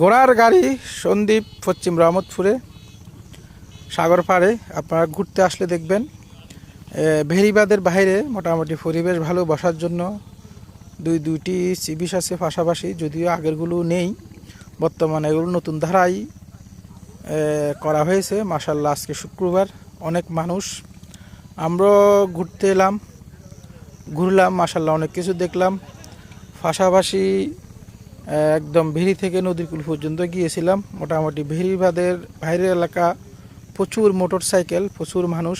ঘোড়ার গাড়ি সন্দ্বীপ পশ্চিম রহমতপুরে সাগর পাড়ে। আপনারা ঘুরতে আসলে দেখবেন ভেরিবাদের বাইরে মোটামুটি পরিবেশ ভালো বসার জন্য দুই দুইটি চিবিস আছে পাশাপাশি, যদিও আগেরগুলো নেই। বর্তমানে এগুলো নতুন ধারাই করা হয়েছে। মাসাল্লাহ আজকে শুক্রবার, অনেক মানুষ। আমরা ঘুরতে এলাম, ঘুরলাম মাসাল্লাহ অনেক কিছু দেখলাম। পাশাপাশি একদম ভেরি থেকে নদীর কুল পর্যন্ত গিয়েছিলাম। মোটামুটি ভেরিবাদের বাইরের এলাকা প্রচুর মোটর সাইকেল প্রচুর মানুষ।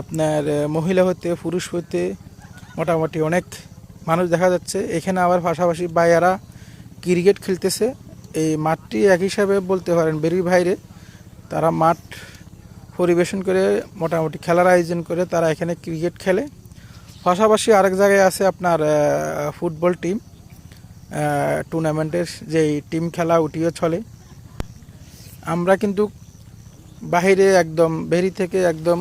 আপনার মহিলা হতে পুরুষ হতে মোটামুটি অনেক মানুষ দেখা যাচ্ছে। এখানে আবার পাশাপাশি বাইয়ারা ক্রিকেট খেলতেছে। এই মাঠটি এক হিসাবে বলতে পারেন বেরির বাইরে। তারা মাঠ পরিবেশন করে মোটামুটি খেলার আয়োজন করে তারা এখানে ক্রিকেট খেলে। পাশাপাশি আরেক জায়গায় আছে আপনার ফুটবল টিম। টুর্নামেন্টের যেই টিম খেলা উঠিও চলে। আমরা কিন্তু বাহিরে একদম বেরি থেকে একদম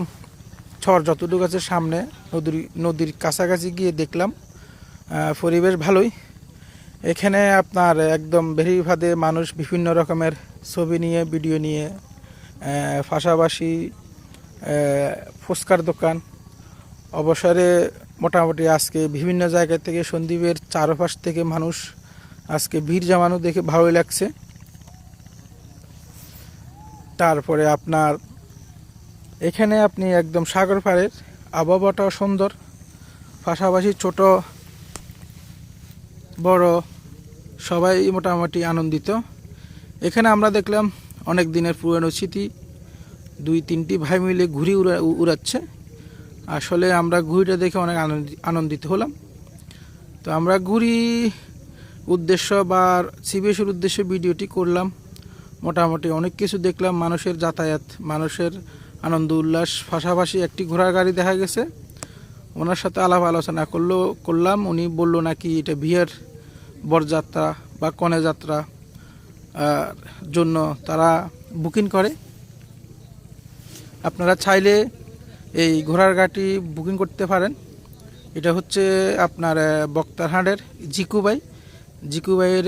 ছর যতটুকু আছে সামনে, নদীর নদীর কাছাকাছি গিয়ে দেখলাম। পরিবেশ ভালোই। এখানে আপনার একদম বেরি ভাদে মানুষ বিভিন্ন রকমের ছবি নিয়ে, ভিডিও নিয়ে পাশাপাশি ফুচকার দোকান, অবসরে মোটামুটি আজকে বিভিন্ন জায়গা থেকে সন্দীপের চারপাশ থেকে মানুষ আজকে ভিড় জমানো দেখে ভালোই লাগছে। তারপরে আপনার এখানে আপনি একদম সাগর পাড়ের আবহাওয়াটাও সুন্দর, পাশাপাশি ছোট বড় সবাই মোটামুটি আনন্দিত। এখানে আমরা দেখলাম অনেক দিনের পুরনো স্মৃতি, দুই তিনটি ভাই মিলে ঘুড়ি উড়া উড়াচ্ছে। আসলে আমরা ঘুড়িটা দেখে অনেক আনন্দি- আনন্দিত হলাম। তো আমরা ঘুড়ি উদ্দেশ্য বা সিবিএসের উদ্দেশ্যে ভিডিওটি করলাম। মোটামুটি অনেক কিছু দেখলাম, মানুষের যাতায়াত, মানুষের আনন্দ, উল্লাস, পাশাপাশি একটি ঘোড়ার গাড়ি দেখা গেছে। ওনার সাথে আলাপ আলোচনা করল, করলাম। উনি বলল নাকি এটা বিয়ের বরযাত্রা বা কনে যাত্রা জন্য তারা বুকিং করে। আপনারা চাইলে এই ঘোড়ার গাড়ি বুকিং করতে পারেন। এটা হচ্ছে আপনার বক্তারহাটের জিকু ভাই। জিকু ভাইয়ের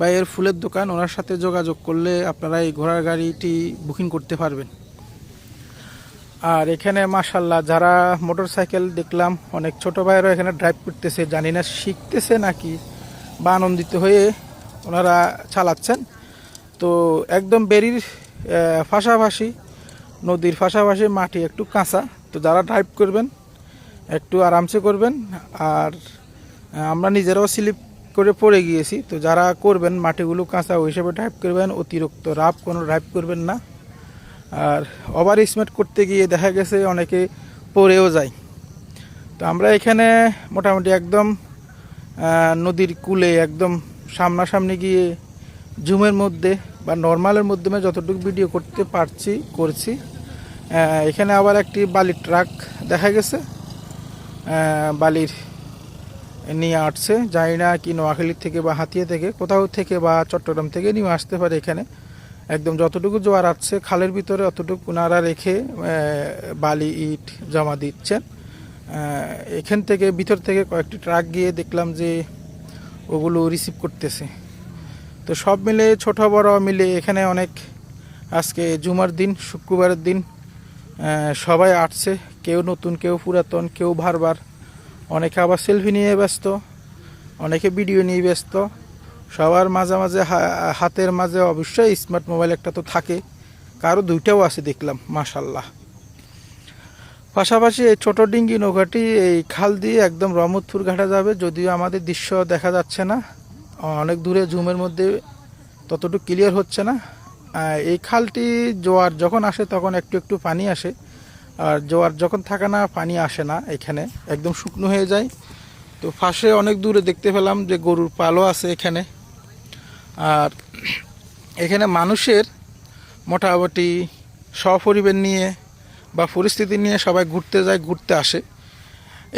ভাইয়ের ফুলের দোকান। ওনার সাথে যোগাযোগ করলে আপনারা এই ঘোড়ার গাড়িটি বুকিং করতে পারবেন। আর এখানে মাসাল্লাহ যারা মোটর সাইকেল দেখলাম, অনেক ছোট ভাইয়েরও এখানে ড্রাইভ করতেছে, জানি না শিখতেছে নাকি বা আনন্দিত হয়ে ওনারা চালাচ্ছেন। তো একদম বেরির পাশাপাশি নদীর পাশাপাশি মাটি একটু কাঁচা, তো যারা ড্রাইভ করবেন, একটু আরামসে করবেন। আর আমরা নিজেরাও স্লিপ করে পড়ে গিয়েছি, তো যারা করবেন, মাটিগুলো কাঁচা ওই হিসেবে ড্রাইভ করবেন, অতিরিক্ত রাফ কোনো ড্রাইভ করবেন না। আর ওভার স্মার্ট করতে গিয়ে দেখা গেছে অনেকে পড়েও যায়। তো আমরা এখানে মোটামুটি একদম নদীর কূলে একদম সামনাসামনি গিয়ে জুমের মধ্যে বা নর্মালের মাধ্যমে যতটুকু ভিডিও করতে পারছি, করছি। এখানে আবার একটি বালির ট্রাক দেখা গেছে। বালির নিয়ে আসছে। জানি না কি নোয়াখালী থেকে বা হাতিয়া থেকে, কোথাও থেকে বা চট্টগ্রাম থেকে নিয়ে আসতে পারে এখানে। একদম যতটুকু জোয়ার আসছে, খালের ভিতরে অতটুকু ওনারা রেখে বালি, ইট জমা দিচ্ছেন। এখান থেকে ভিতর থেকে কয়েকটি ট্রাক গিয়ে দেখলাম যে ওগুলো রিসিভ করতেছে। তো সব মিলে ছোট বড় মিলে এখানে অনেক, আজকে জুমার দিন, শুক্রবারের দিন সবাই আসছে, কেউ নতুন, কেউ পুরাতন, কেউ বারবার। অনেকে আবার সেলফি নিয়ে ব্যস্ত, অনেকে ভিডিও নিয়ে ব্যস্ত। সবার মাঝে মাঝে হাতের মাঝে অবশ্যই স্মার্ট মোবাইল একটা তো থাকে। কারও দুইটাও আছে দেখলাম মাশাল্লাহ পাশাপাশি এই ছোটো ডিঙ্গি নৌকাটি এই খাল দিয়ে একদম রহমতপুর ঘাটে যাবে, যদিও আমাদের দৃশ্য দেখা যাচ্ছে না। অনেক দূরে জুমের মধ্যে ততটুকু ক্লিয়ার হচ্ছে না। এই খালটি জোয়ার যখন আসে তখন একটু একটু পানি আসে। আর জোয়ার যখন থাকে না, পানি আসে না এখানে। একদম শুকনো হয়ে যায়। তো পাশে অনেক দূরে দেখতে পেলাম যে গরুর পালও আছে এখানে। আর এখানে মানুষের মোটামুটি সপরিবার নিয়ে বা পরিস্থিতি নিয়ে সবাই ঘুরতে যায়, ঘুরতে আসে।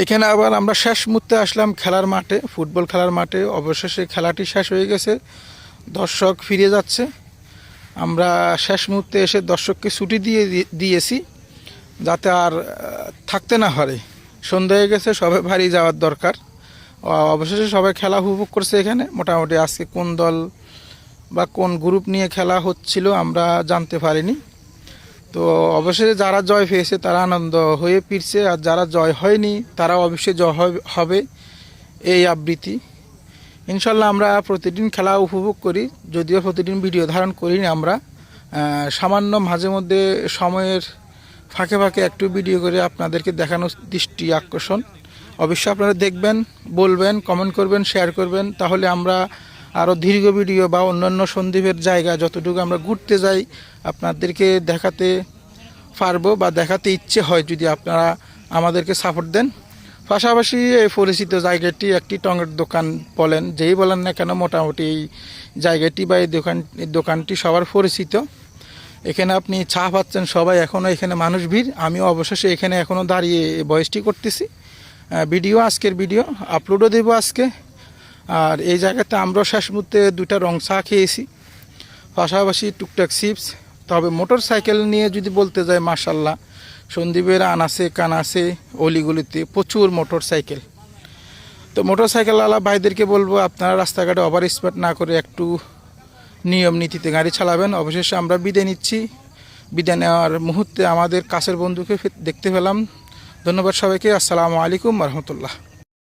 এখানে আবার আমরা শেষ মুহূর্তে আসলাম খেলার মাঠে, ফুটবল খেলার মাঠে। অবশেষে খেলাটি শেষ হয়ে গেছে। দর্শক ফিরে যাচ্ছে। আমরা শেষ মুহূর্তে এসে দর্শককে ছুটি দিয়ে দিয়েছি, যাতে আর থাকতে না পারে। সন্ধ্যা হয়ে গেছে সবাই বাড়ি যাওয়ার দরকার। অবশেষে সবাই খেলা উপভোগ করছে এখানে। মোটামুটি আজকে কোন দল বা কোন গ্রুপ নিয়ে খেলা হচ্ছিল আমরা জানতে পারিনি। তো অবশেষে যারা জয় পেয়েছে, তারা আনন্দ হয়ে ফিরছে। আর যারা জয় হয়নি তারা অবশ্যই জয় হবে এই আবৃত্তি। ইনশাল্লাহ আমরা প্রতিদিন খেলা উপভোগ করি, যদিও প্রতিদিন ভিডিও ধারণ করি না আমরা সামান্য মাঝে মধ্যে সময়ের ফাঁকে ফাঁকে একটু ভিডিও করে আপনাদেরকে দেখানোর দৃষ্টি আকর্ষণ। অবশ্যই আপনারা দেখবেন, বলবেন কমেন্ট করবেন শেয়ার করবেন, তাহলে আমরা আরও দীর্ঘ ভিডিও বা অন্যান্য সন্দীপের জায়গা যতটুকু আমরা ঘুরতে যাই, আপনাদেরকে দেখাতে পারব বা দেখাতে ইচ্ছে হয় যদি আপনারা আমাদেরকে সাপোর্ট দেন। পাশাপাশি এই পরিচিত জায়গাটি একটি টঙের দোকান বলেন, যেই বলেন না কেন মোটামুটি এই জায়গাটি বা এই দোকান দোকানটি সবার পরিচিত। এখানে আপনি চা পাচ্ছেন সবাই এখনও এখানে মানুষ ভিড়। আমিও অবশেষে এখানে এখনও দাঁড়িয়ে এই বয়সটি করতেছি। ভিডিও, আজকের ভিডিও, আপলোডও দেবো আজকে। আর এই জায়গাতে আমরাও শেষ মুহূর্তে দুটা রং চা খেয়েছি। পাশাপাশি টুকটাক চিপস, তবে মোটর সাইকেল নিয়ে যদি বলতে যাই মার্শাল্লাহ সন্দীপের আনাসে কানাসে অলিগুলিতে প্রচুর মোটর সাইকেল তো মোটর সাইকেলওয়ালা ভাইদেরকে বলব, আপনারা রাস্তাঘাটে ওভার স্পিড না করে একটু নিয়ম নীতিতে গাড়ি চালাবেন। অবশেষে আমরা বিদায় নিচ্ছি। বিদায় নেওয়ার মুহূর্তে আমাদের কাছের বন্ধুকে দেখতে পেলাম। ধন্যবাদ সবাইকে। আসসালামু আলাইকুম রহমতুল্লাহ।